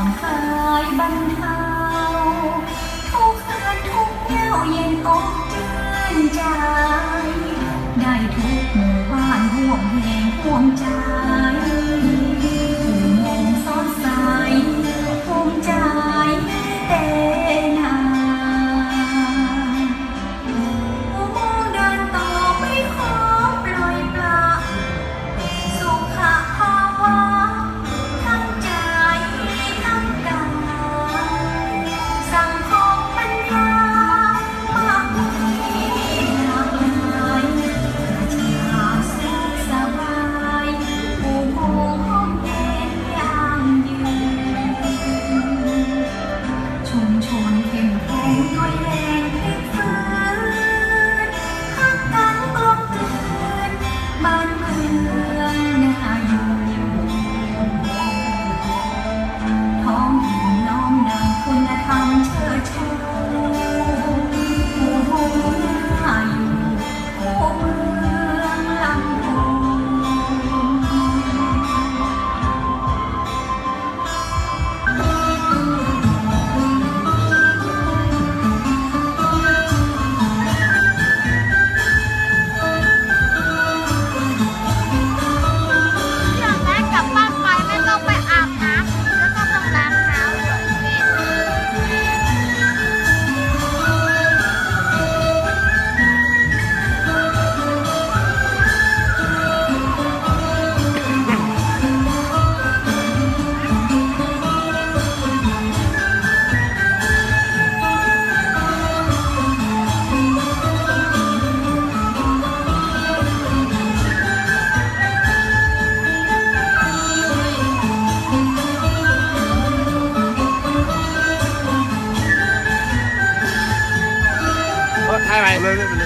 อนคลายบรรเทาทุกข์ทุกข์เย้าเย็นอกเจือนจา ถ่า